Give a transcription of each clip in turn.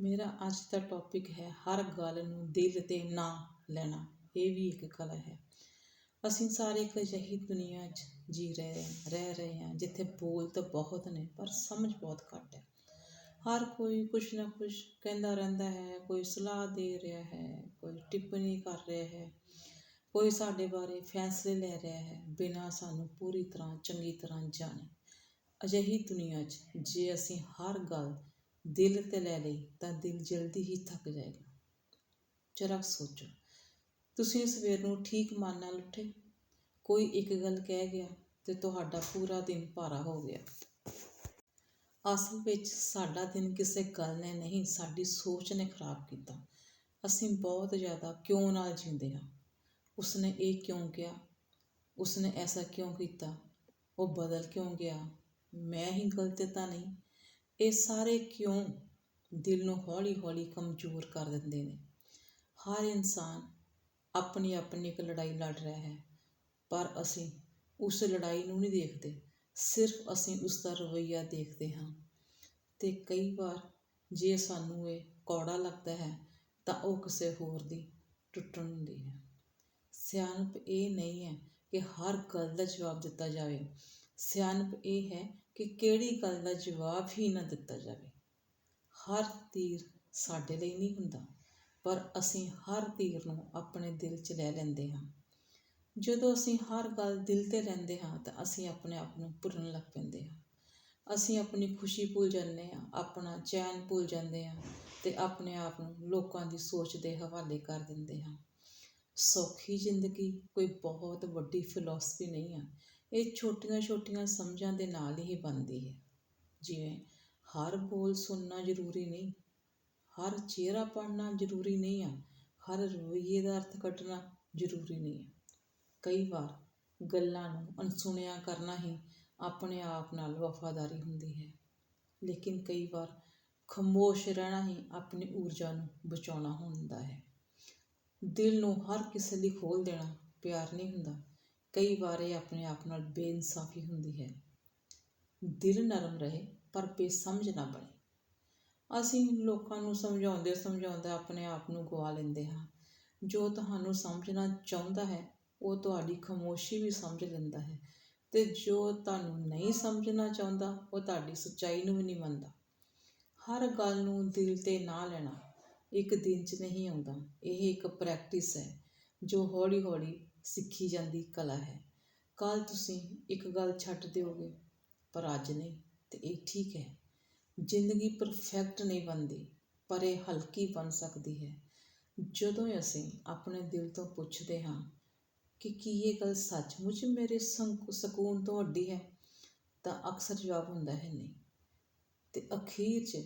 ਮੇਰਾ ਅੱਜ ਦਾ ਟੌਪਿਕ ਹੈ ਹਰ ਗੱਲ ਨੂੰ ਦਿਲ 'ਤੇ ਨਾ ਲੈਣਾ। ਇਹ ਵੀ ਇੱਕ ਕਲਾ ਹੈ। ਅਸੀਂ ਸਾਰੇ ਇੱਕ ਅਜਿਹੀ ਦੁਨੀਆ 'ਚ ਜੀ ਰਹੇ ਰਹਿ ਰਹੇ ਹਾਂ, ਜਿੱਥੇ ਬੋਲ ਤਾਂ ਬਹੁਤ ਨੇ, ਪਰ ਸਮਝ ਬਹੁਤ ਘੱਟ ਹੈ। ਹਰ ਕੋਈ ਕੁਛ ਨਾ ਕੁਛ ਕਹਿੰਦਾ ਰਹਿੰਦਾ ਹੈ, ਕੋਈ ਸਲਾਹ ਦੇ ਰਿਹਾ ਹੈ, ਕੋਈ ਟਿੱਪਣੀ ਕਰ ਰਿਹਾ ਹੈ, ਕੋਈ ਸਾਡੇ ਬਾਰੇ ਫੈਸਲੇ ਲੈ ਰਿਹਾ ਹੈ, ਬਿਨਾਂ ਸਾਨੂੰ ਪੂਰੀ ਤਰ੍ਹਾਂ ਚੰਗੀ ਤਰ੍ਹਾਂ ਜਾਣੇ। ਅਜਿਹੀ ਦੁਨੀਆ 'ਚ ਜੇ ਅਸੀਂ ਹਰ ਗੱਲ ਦਿਲ 'ਤੇ ਲੈ ਲਈ ਤਾਂ ਦਿਲ ਜਲਦੀ ਹੀ ਥੱਕ ਜਾਏਗਾ। ਜਰਾ ਸੋਚੋ, ਤੁਸੀਂ ਸਵੇਰ ਨੂੰ ਠੀਕ ਮਨ ਨਾਲ ਉੱਠੇ? ਕੋਈ ਇੱਕ ਗੱਲ ਕਹਿ ਗਿਆ ਤੇ ਤੁਹਾਡਾ ਪੂਰਾ ਦਿਨ ਭਾਰਾ ਹੋ ਗਿਆ। ਅਸਲ ਵਿੱਚ ਸਾਡਾ ਦਿਨ ਕਿਸੇ ਗੱਲ ਨੇ ਨਹੀਂ, ਸਾਡੀ ਸੋਚ ਨੇ ਖਰਾਬ ਕੀਤਾ। ਅਸੀਂ ਬਹੁਤ ਜ਼ਿਆਦਾ ਕਿਉਂ ਨਾਲ ਜਿਉਂਦੇ ਹਾਂ? ਉਸਨੇ ਇਹ ਕਿਉਂ ਕਿਹਾ? ਉਸਨੇ ਐਸਾ ਕਿਉਂ ਕੀਤਾ? ਉਹ ਬਦਲ ਕਿਉਂ ਗਿਆ? ਮੈਂ ਹੀ ਗਲਤ ਤਾਂ ਨਹੀਂ। ਇਹ ਸਾਰੇ ਕਿਉਂ ਦਿਲ ਨੂੰ ਹੌਲੀ-ਹੌਲੀ ਕਮਜ਼ੋਰ ਕਰ ਦਿੰਦੇ ਨੇ? ਹਰ ਇਨਸਾਨ ਆਪਣੀ ਆਪਣੀ ਇੱਕ ਲੜਾਈ ਲੜ ਰਿਹਾ ਹੈ, ਪਰ ਅਸੀਂ ਉਸ ਲੜਾਈ ਨੂੰ ਨਹੀਂ ਦੇਖਦੇ, ਸਿਰਫ ਅਸੀਂ ਉਸ ਦਾ ਰਵੱਈਆ ਦੇਖਦੇ ਹਾਂ। ਤੇ ਕਈ ਵਾਰ ਜੇ ਸਾਨੂੰ ਇਹ ਕੌੜਾ ਲੱਗਦਾ ਹੈ, ਤਾਂ ਉਹ ਕਿਸੇ ਹੋਰ ਦੀ ਟੁੱਟਣ ਹੁੰਦੀ ਹੈ। ਸਿਆਣਪ ਇਹ ਨਹੀਂ ਹੈ ਕਿ ਹਰ ਗੱਲ ਦਾ ਜਵਾਬ ਦਿੱਤਾ ਜਾਵੇ। ਸਿਆਣਪ ਇਹ ਹੈ ਕਿ ਕਿਹੜੀ ਗੱਲ ਦਾ ਜਵਾਬ ਹੀ ਨਾ ਦਿੱਤਾ ਜਾਵੇ। ਹਰ ਤੀਰ ਸਾਡੇ ਲਈ ਨਹੀਂ ਹੁੰਦਾ, ਪਰ ਅਸੀਂ ਹਰ ਤੀਰ ਨੂੰ ਆਪਣੇ ਦਿਲ 'ਚ ਲੈ ਲੈਂਦੇ ਹਾਂ। ਜਦੋਂ ਅਸੀਂ ਹਰ ਗੱਲ ਦਿਲ ਤੇ ਰਹਿੰਦੇ ਹਾਂ, ਤਾਂ ਅਸੀਂ ਆਪਣੇ ਆਪ ਨੂੰ ਭੁੱਲਣ ਲੱਗ ਪੈਂਦੇ ਹਾਂ। ਅਸੀਂ ਆਪਣੀ ਖੁਸ਼ੀ ਭੁੱਲ ਜਾਂਦੇ ਹਾਂ, ਆਪਣਾ ਚੈਨ ਭੁੱਲ ਜਾਂਦੇ ਹਾਂ ਤੇ ਆਪਣੇ ਆਪ ਨੂੰ ਲੋਕਾਂ ਦੀ ਸੋਚ ਦੇ ਹਵਾਲੇ ਕਰ ਦਿੰਦੇ ਹਾਂ। ਸੌਖੀ ਜ਼ਿੰਦਗੀ ਕੋਈ ਬਹੁਤ ਵੱਡੀ ਫਿਲਾਸਫੀ ਨਹੀਂ ਹੈ ਇਹ ਛੋਟੀਆਂ-ਛੋਟੀਆਂ ਸਮਝਾਂ ਦੇ ਨਾਲ ਹੀ ਬਣਦੀ ਹੈ। ਜਿਵੇਂ, ਹਰ ਬੋਲ ਸੁਣਨਾ ਜ਼ਰੂਰੀ ਨਹੀਂ, ਹਰ ਚਿਹਰਾ ਪੜ੍ਹਨਾ ਜ਼ਰੂਰੀ ਨਹੀਂ ਆ, ਹਰ ਰਵੱਈਏ ਦਾ ਅਰਥ ਕੱਢਣਾ ਜ਼ਰੂਰੀ ਨਹੀਂ ਹੈ ਕਈ ਵਾਰ ਗੱਲਾਂ ਨੂੰ ਅਣਸੁਣਿਆ ਕਰਨਾ ਹੀ ਆਪਣੇ ਆਪ ਨਾਲ ਵਫਾਦਾਰੀ ਹੁੰਦੀ ਹੈ। ਲੇਕਿਨ ਕਈ ਵਾਰ ਖਮੋਸ਼ ਰਹਿਣਾ ਹੀ ਆਪਣੀ ਊਰਜਾ ਨੂੰ ਬਚਾਉਣਾ ਹੁੰਦਾ ਹੈ। ਦਿਲ ਨੂੰ ਹਰ ਕਿਸੇ ਲਈ ਖੋਲ ਦੇਣਾ ਪਿਆਰ ਨਹੀਂ ਹੁੰਦਾ। ਕਈ ਵਾਰ ਇਹ ਆਪਣੇ ਆਪ ਨਾਲ ਬੇਇਨਸਾਫੀ ਹੁੰਦੀ ਹੈ। ਦਿਲ ਨਰਮ ਰਹੇ, ਪਰ ਬੇਸਮਝ ਨਾ ਬਣੇ। ਅਸੀਂ ਲੋਕਾਂ ਨੂੰ ਸਮਝਾਉਂਦੇ ਸਮਝਾਉਂਦਾ ਆਪਣੇ ਆਪ ਨੂੰ ਗਵਾ ਲੈਂਦੇ ਹਾਂ। ਜੋ ਤੁਹਾਨੂੰ ਸਮਝਣਾ ਚਾਹੁੰਦਾ ਹੈ, ਉਹ ਤੁਹਾਡੀ ਖਾਮੋਸ਼ੀ ਵੀ ਸਮਝ ਲੈਂਦਾ ਹੈ ਤੇ ਜੋ ਤੁਹਾਨੂੰ ਨਹੀਂ ਸਮਝਣਾ ਚਾਹੁੰਦਾ, ਉਹ ਤੁਹਾਡੀ ਸੱਚਾਈ ਨੂੰ ਵੀ ਨਹੀਂ ਮੰਨਦਾ। ਹਰ ਗੱਲ ਨੂੰ ਦਿਲ ਤੇ ਨਾ ਲੈਣਾ ਇੱਕ ਦਿਨ 'ਚ ਨਹੀਂ ਆਉਂਦਾ। ਇਹ ਇੱਕ ਪ੍ਰੈਕਟਿਸ ਹੈ ਜੋ ਹੌਲੀ-ਹੌਲੀ ਸਿੱਖੀ ਜਾਂਦੀ ਕਲਾ ਹੈ। ਕੱਲ੍ਹ ਤੁਸੀਂ ਇੱਕ ਗੱਲ ਛੱਡ ਦਿਓਗੇ, ਪਰ ਅੱਜ ਨਹੀਂ, ਤੇ ਇਹ ਠੀਕ ਹੈ। ਜ਼ਿੰਦਗੀ ਪਰਫੈਕਟ ਨਹੀਂ ਬਣਦੀ, ਪਰ ਇਹ ਹਲਕੀ ਬਣ ਸਕਦੀ ਹੈ। ਜਦੋਂ ਅਸੀਂ ਆਪਣੇ ਦਿਲ ਤੋਂ ਪੁੱਛਦੇ ਹਾਂ ਕਿ ਕੀ ਇਹ ਗੱਲ ਸੱਚਮੁੱਚ ਮੇਰੇ ਸਕੂਨ ਤੋਂ ਵੱਡੀ ਹੈ, ਤਾਂ ਅਕਸਰ ਜਵਾਬ ਹੁੰਦਾ ਹੈ ਨਹੀਂ। ਤੇ ਅਖੀਰ 'ਚ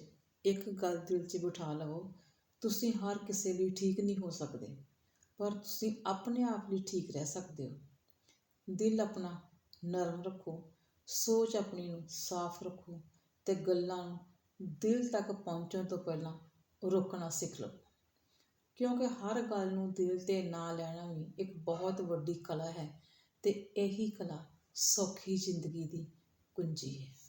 ਇੱਕ ਗੱਲ ਦਿਲ 'ਚ ਬਿਠਾ ਲਵੋ, ਤੁਸੀਂ ਹਰ ਕਿਸੇ ਲਈ ਠੀਕ ਨਹੀਂ ਹੋ ਸਕਦੇ। ਪਰ ਤੁਸੀਂ ਆਪਣੇ ਆਪ ਲਈ ਠੀਕ ਰਹਿ ਸਕਦੇ ਹੋ। ਦਿਲ ਆਪਣਾ ਨਰਮ ਰੱਖੋ, ਸੋਚ ਆਪਣੀ ਨੂੰ ਸਾਫ਼ ਰੱਖੋ ਤੇ ਗੱਲਾਂ ਨੂੰ ਦਿਲ ਤੱਕ ਪਹੁੰਚਣ ਤੋਂ ਪਹਿਲਾਂ ਰੋਕਣਾ ਸਿੱਖ ਲਓ। ਕਿਉਂਕਿ ਹਰ ਗੱਲ ਨੂੰ ਦਿਲ ਤੇ ਨਾ ਲੈਣਾ ਵੀ ਇੱਕ ਬਹੁਤ ਵੱਡੀ ਕਲਾ ਹੈ ਤੇ ਇਹੀ ਕਲਾ ਸੌਖੀ ਜ਼ਿੰਦਗੀ ਦੀ ਕੁੰਜੀ ਹੈ।